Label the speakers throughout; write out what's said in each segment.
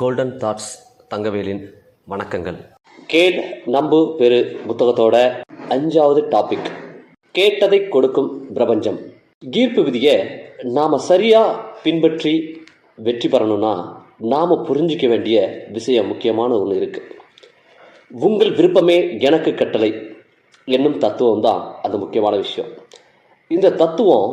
Speaker 1: Golden thoughts தங்கவேலின் வணக்கங்கள்.
Speaker 2: கேள் நம்பு பெரு புத்தகத்தோட அஞ்சாவது டாபிக் கேட்டதை கொடுக்கும் பிரபஞ்சம். ஈர்ப்பு விதியை நாம் சரியாக பின்பற்றி வெற்றி பெறணும்னா நாம் புரிஞ்சிக்க வேண்டிய விஷயம் முக்கியமான ஒன்று இருக்குது உங்கள் விருப்பமே எனக்கு கட்டளை என்னும் தத்துவம் தான் அது முக்கியமான விஷயம். இந்த தத்துவம்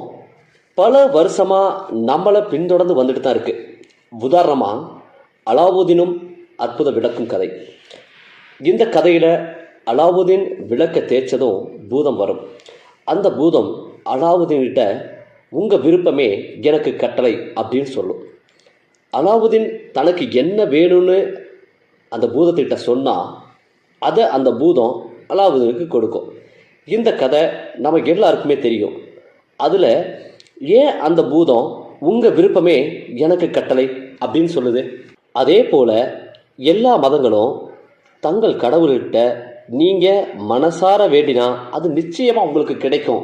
Speaker 2: பல வருஷமாக நம்மளை பின்தொடர்ந்து வந்துட்டு தான் இருக்குது உதாரணமாக அலாவுதீனும் அற்புத விளக்கும் கதை. இந்த கதையில் அலாவுதீன் விளக்க தேய்ச்சதும் பூதம் வரும். அந்த பூதம் அலாவுதீன்கிட்ட உங்கள் விருப்பமே எனக்கு கட்டளை அப்படின்னு சொல்லும். அலாவுதீன் தனக்கு என்ன வேணும்னு அந்த பூதத்திட்ட சொன்னால் அதை அந்த பூதம் அலாவுதீனுக்கு கொடுக்கும். இந்த கதை நமக்கு எல்லாருக்குமே தெரியும். அதில் ஏன் அந்த பூதம் உங்கள் விருப்பமே எனக்கு கட்டளை அப்படின்னு சொல்லுது. அதே போல் எல்லா மதங்களும் தங்கள் கடவுள்கிட்ட நீங்கள் மனசார வேண்டினா அது நிச்சயமாக உங்களுக்கு கிடைக்கும்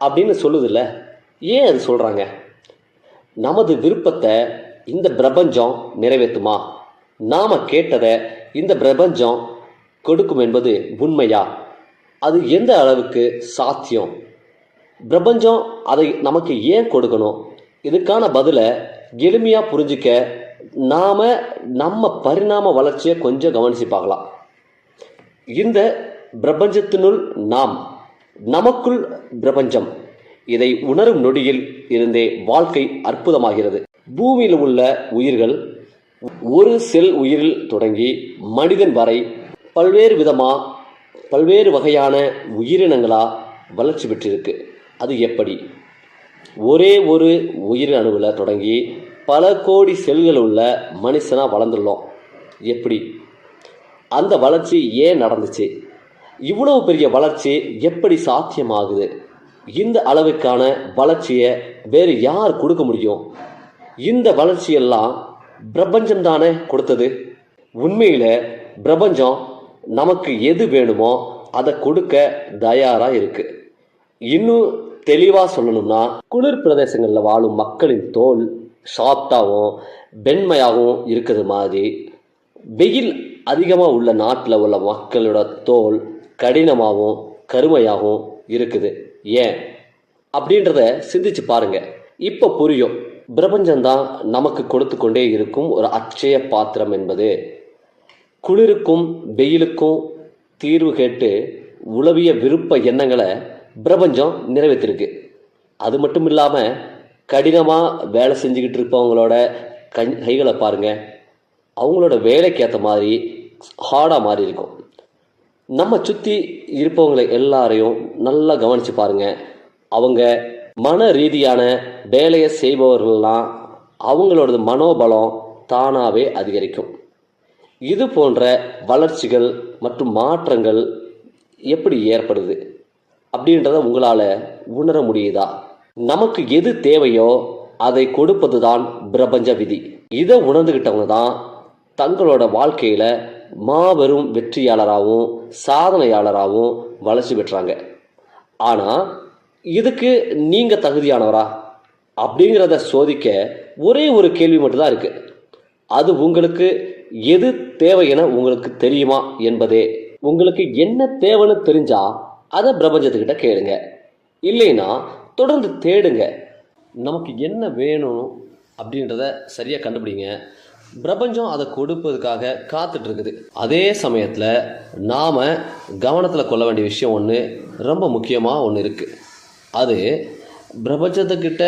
Speaker 2: அப்படின்னு சொல்லுதில்ல. ஏன் அது சொல்கிறாங்க நமது விருப்பத்தை இந்த பிரபஞ்சம் நிறைவேற்றுமா? நாம் கேட்டதை இந்த பிரபஞ்சம் கொடுக்கும் என்பது உண்மையா? அது எந்த அளவுக்கு சாத்தியம்? பிரபஞ்சம் அதை நமக்கு ஏன் கொடுக்கணும்? இதுக்கான பதிலை எளிமையாக புரிஞ்சிக்க நாம் நம்ம பரிணாம வளர்ச்சியை கொஞ்சம் கவனித்து பார்க்கலாம். இந்த பிரபஞ்சத்தினுள் நாம் நமக்குள் பிரபஞ்சம் இதை உணரும் நொடியில் இருந்தே வாழ்க்கை அற்புதமாகிறது. பூமியில் உள்ள உயிர்கள் ஒரு செல் உயிரில் தொடங்கி மனிதன் வரை பல்வேறு விதமாக பல்வேறு வகையான உயிரினங்களாக வளர்ச்சி பெற்றிருக்கு. அது எப்படி? ஒரே ஒரு உயிர் அணுவில் தொடங்கி பல கோடி செல்கள் உள்ள மனுஷனாக வளர்ந்துள்ளோம். எப்படி? அந்த வளர்ச்சி ஏன் நடந்துச்சு? இவ்வளவு பெரிய வளர்ச்சி எப்படி சாத்தியமாகுது? இந்த அளவுக்கான வளர்ச்சியை வேறு யார் கொடுக்க முடியும்? இந்த வளர்ச்சியெல்லாம் பிரபஞ்சம் தானே கொடுத்தது? உண்மையில் பிரபஞ்சம் நமக்கு எது வேணுமோ அதை கொடுக்க தயாராக இருக்குது இன்னும் தெளிவாக சொல்லணும்னா குளிர் பிரதேசங்களில் வாழும் மக்களின் தோல் சாஃப்டாகவும் வெண்மையாகவும் இருக்கிறது மாதிரி. வெயில் அதிகமாக உள்ள நாட்டில் உள்ள மக்களோட தோல் கடினமாகவும் கருமையாகவும் இருக்குது. ஏன்? அப்படின்றத சிந்திச்சு பாருங்க. இப்போ புரியும். பிரபஞ்சம்தான் நமக்கு கொடுத்து கொண்டே இருக்கும் ஒரு அச்சய பாத்திரம் என்பது. குளிருக்கும் வெயிலுக்கும் தீர்வு கேட்டு உளவிய விருப்ப எண்ணங்களை பிரபஞ்சம் நிறைவேற்றிருக்கு. அது மட்டும் இல்லாமல் கடினமாக வேலை செஞ்சுக்கிட்டு இருப்பவங்களோட கண் கைகளை பாருங்கள் அவங்களோட வேலைக்கு ஏற்ற மாதிரி ஹார்டாக மாறி இருக்கும். நம்ம சுற்றி இருப்பவங்களை எல்லாரையும் நல்லா கவனித்து பாருங்கள் அவங்க மன ரீதியான வேலையை செய்பவர்கள்லாம் அவங்களோட மனோபலம் தானாகவே அதிகரிக்கும். இது போன்ற வளர்ச்சிகள் மற்றும் மாற்றங்கள் எப்படி ஏற்படுது? அப்படின்றத உங்களால் உணர முடியுதா? நமக்கு எது தேவையோ அதை கொடுப்பது தான் பிரபஞ்ச விதி. இதை உணர்ந்துக்கிட்டவங்க தான் தங்களோட வாழ்க்கையில் மாபெரும் வெற்றியாளராகவும் சாதனையாளராகவும் வளர்ச்சி பெற்றாங்க. ஆனால் இதுக்கு நீங்கள் தகுதியானவரா? அப்படிங்கிறத சோதிக்க ஒரே ஒரு கேள்வி மட்டும்தான் இருக்குது அது உங்களுக்கு எது தேவை என உங்களுக்கு தெரியுமா என்பதே. உங்களுக்கு என்ன தேவைன்னு தெரிஞ்சா அதை பிரபஞ்சத்துக்கிட்ட கேளுங்க. இல்லைன்னா தொடர்ந்து தேடுங்க. நமக்கு என்ன வேணும் அப்படின்றத சரியாக கண்டுபிடிங்க. பிரபஞ்சம் அதை கொடுப்பதுக்காக காத்துட்டு இருக்குது அதே சமயத்தில் நாம் கவனத்தில் கொள்ள வேண்டிய விஷயம் ஒன்று ரொம்ப முக்கியமாக ஒன்று இருக்குது அது பிரபஞ்சத்துக்கிட்ட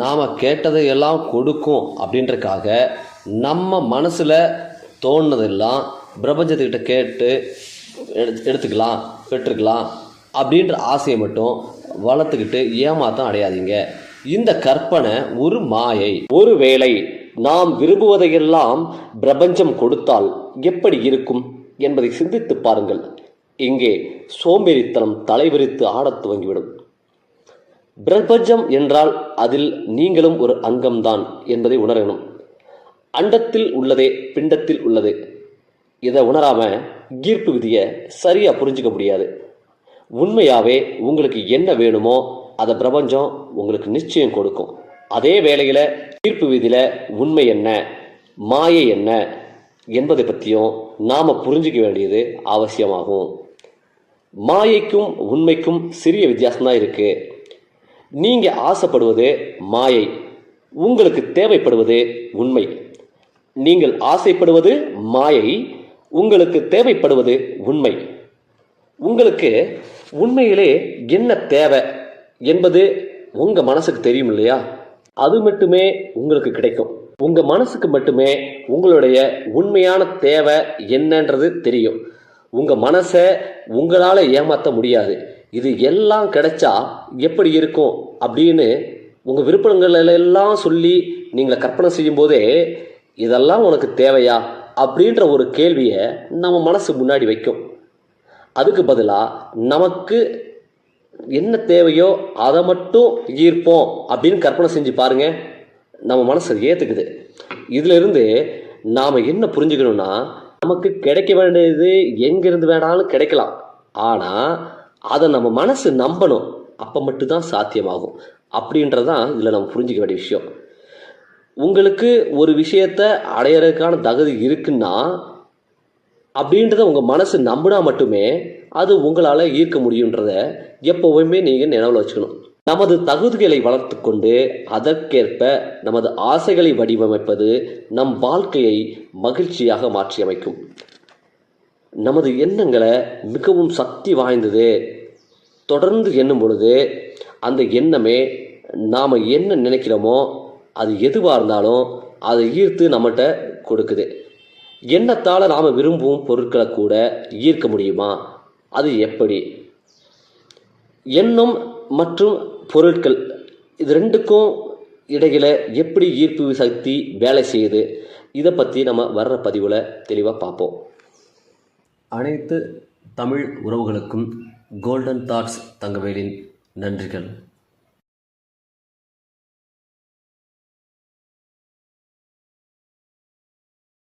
Speaker 2: நாம் கேட்டதை எல்லாம் கொடுக்கும் அப்படின்றக்காக நம்ம மனசில் தோணுனதெல்லாம் பிரபஞ்சத்துக்கிட்ட கேட்டு எடுத்துக்கலாம் பெற்றுக்கலாம் அப்படின்ற ஆசையை மட்டும் வளர்த்துக்கிட்டு ஏமாத்தம் அடையாதீங்க. இந்த கற்பனை ஒரு மாயை. ஒருவேளை நாம் விரும்புவதையெல்லாம் பிரபஞ்சம் கொடுத்தால் எப்படி இருக்கும் என்பதை சிந்தித்து பாருங்கள். இங்கே சோம்பேறித்தனம் தலைவிரித்து ஆடத் துவங்கிவிடும். பிரபஞ்சம் என்றால் அதில் நீங்களும் ஒரு அங்கம்தான் என்பதை உணரணும். அண்டத்தில் உள்ளதே பிண்டத்தில் உள்ளது. இதை உணராம ஈர்ப்பு விதியை சரியா புரிஞ்சுக்க முடியாது. உண்மையாகவே உங்களுக்கு என்ன வேணுமோ அதை பிரபஞ்சம் உங்களுக்கு நிச்சயம் கொடுக்கும். அதே வேளையில் தீர்ப்பு விதியில் உண்மை என்ன மாயை என்ன என்பதை பற்றியும் நாம் புரிஞ்சிக்க வேண்டியது அவசியமாகும். மாயைக்கும் உண்மைக்கும் சிறிய வித்தியாசம்தான் இருக்குது நீங்கள் ஆசைப்படுவது மாயை உங்களுக்கு தேவைப்படுவது உண்மை. நீங்கள் ஆசைப்படுவது மாயை உங்களுக்கு தேவைப்படுவது உண்மை. உங்களுக்கு உண்மையிலே என்ன தேவை என்பது உங்கள் மனசுக்கு தெரியும் இல்லையா? அது மட்டுமே உங்களுக்கு கிடைக்கும். உங்கள் மனசுக்கு மட்டுமே உங்களுடைய உண்மையான தேவை என்னன்றது தெரியும். உங்கள் மனசை உங்களால் ஏமாற்ற முடியாது. இது எல்லாம் கிடைச்சா எப்படி இருக்கும் அப்படின்னு உங்கள் விருப்பங்கள் எல்லாம் சொல்லி நீங்கள் கற்பனை செய்யும்போதே இதெல்லாம் உனக்கு தேவையா? அப்படின்ற ஒரு கேள்வியை நம்ம மனசு முன்னாடி வைக்கும். அதுக்கு பதிலாக நமக்கு என்ன தேவையோ அதை மட்டும் ஈர்ப்போம் அப்படின்னு கற்பனை செஞ்சு பாருங்க. நம்ம மனசு ஏற்றுக்குது இதிலிருந்து நாம் என்ன புரிஞ்சுக்கணும்னா நமக்கு கிடைக்க வேண்டியது எங்கேருந்து வேணாலும் கிடைக்கலாம். ஆனால் அதை நம்ம மனசு நம்பணும். அப்போ மட்டும்தான் சாத்தியமாகும். அப்படின்றது தான் இதில் நம்ம புரிஞ்சிக்க வேண்டிய விஷயம். உங்களுக்கு ஒரு விஷயத்தை அடையிறதுக்கான தகுதி இருக்குன்னா அப்படின்றத உங்கள் மனசு நம்பினா மட்டுமே அது உங்களால் ஈர்க்க முடியுன்றத எப்போவுமே நீங்கள் நினைவில் வச்சுக்கணும். நமது தகுதிகளை வளர்த்து கொண்டு அதற்கேற்ப நமது ஆசைகளை வடிவமைப்பது நம் வாழ்க்கையை மகிழ்ச்சியாக மாற்றியமைக்கும். நமது எண்ணங்களை மிகவும் சக்தி வாய்ந்தது. தொடர்ந்து எண்ணும் பொழுது அந்த எண்ணமே நாம் என்ன நினைக்கிறோமோ அது எதுவாக இருந்தாலும் அதை ஈர்த்து நம்மகிட்ட கொடுக்குது. எண்ணத்தால் நாம் விரும்பும் பொருட்களை கூட ஈர்க்க முடியுமா? அது எப்படி? எண்ணம் மற்றும் பொருட்கள் இது ரெண்டுக்கும் இடையில் எப்படி ஈர்ப்பு சக்தி வேலை செய்யுது? இதை பற்றி நம்ம வர்ற பதிவில் தெளிவாக பார்ப்போம்.
Speaker 1: அனைத்து தமிழ் உறவுகளுக்கும் கோல்டன் தாட்ஸ் தங்கவேலின் நன்றிகள்.